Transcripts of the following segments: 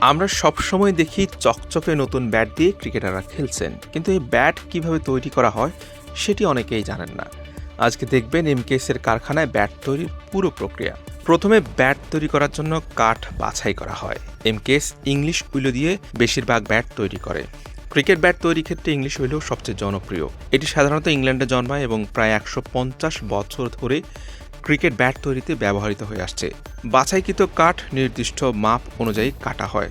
আমরা সবসময় দেখি চকচকে নতুন ব্যাট দিয়ে ক্রিকেটাররা খেলছেন। কিন্তু এই ব্যাট কীভাবে তৈরি করা হয়, সেটি অনেকেই জানেন না। আজকে দেখবেন এমকেএসের কারখানায় ব্যাট তৈরির পুরো প্রক্রিয়া। প্রথমে ব্যাট তৈরি করার জন্য কাঠ বাছাই করা হয়। এমকেএস ইংলিশ উইলো দিয়ে বেশিরভাগ ব্যাট তৈরি করে। ক্রিকেট ব্যাট তৈরির ক্ষেত্রে ইংলিশ উইলো সবচেয়ে জনপ্রিয়। এটি সাধারণত ইংল্যান্ডে জন্মায় এবং প্রায় একশো পঞ্চাশ বছর ধরে ক্রিকেট ব্যাট তৈরিতে ব্যবহৃত হয়ে আসছে। বাছাইকৃত কাঠ নির্দিষ্ট মাপ অনুযায়ী কাটা হয়।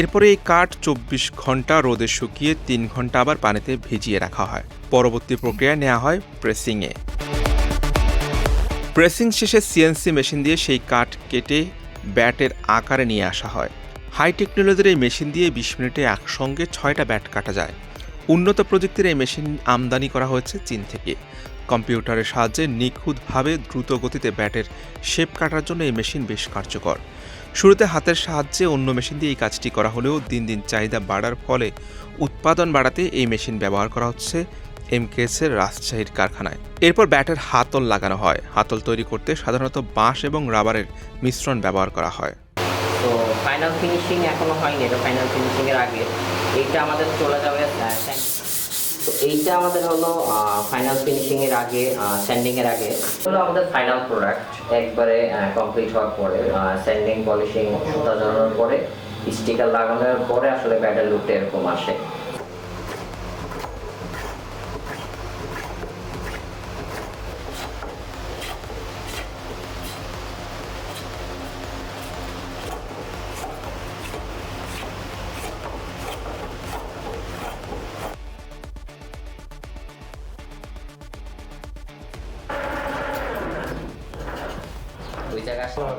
এরপরে এই কাঠ চব্বিশ ঘণ্টা রোদে শুকিয়ে তিন ঘণ্টা আবার পানিতে ভিজিয়ে রাখা হয়। পরবর্তী প্রক্রিয়া নেওয়া হয় প্রেসিংয়ে। প্রেসিং শেষে সিএনসি মেশিন দিয়ে সেই কাঠ কেটে ব্যাটের আকারে নিয়ে আসা হয়। হাই টেকনোলজির এই মেশিন দিয়ে বিশ মিনিটে একসঙ্গে ছয়টা ব্যাট কাটা যায়। উন্নত প্রযুক্তির এই মেশিন আমদানি করা হয়েছে চীন থেকে। কম্পিউটারের সাহায্যে নিখুঁতভাবে দ্রুত গতিতে ব্যাটের শেপ কাটার জন্য এই মেশিন বেশ কার্যকর। শুরুতে হাতের সাহায্যে অন্য মেশিন দিয়ে এই কাজটি করা হলেও দিন দিন চাহিদা বাড়ার ফলে উৎপাদন বাড়াতে এই মেশিন ব্যবহার করা হচ্ছে এমকেএসের রাজশাহীর কারখানায়। এরপর ব্যাটের হাতল লাগানো হয়। হাতল তৈরি করতে সাধারণত বাঁশ এবং রাবারের মিশ্রণ ব্যবহার করা হয়। তো ফাইনাল ফিনিশিং এখনও হয়নি, এটা ফাইনাল ফিনিশিং এর আগে। এইটা আমাদের চলে যাবে তো এইটা আমাদের হলো ফাইনাল ফিনিশিং এর আগে স্যান্ডিং এর আগে। হলো আমাদের ফাইনাল প্রোডাক্ট একবারে কমপ্লিট হওয়ার পরে স্যান্ডিং পলিশিং সুতা জড়ানোর পরে স্টিকার লাগানোর পরে আসলে ব্যাটার লুকটা এরকম আসে। আসলে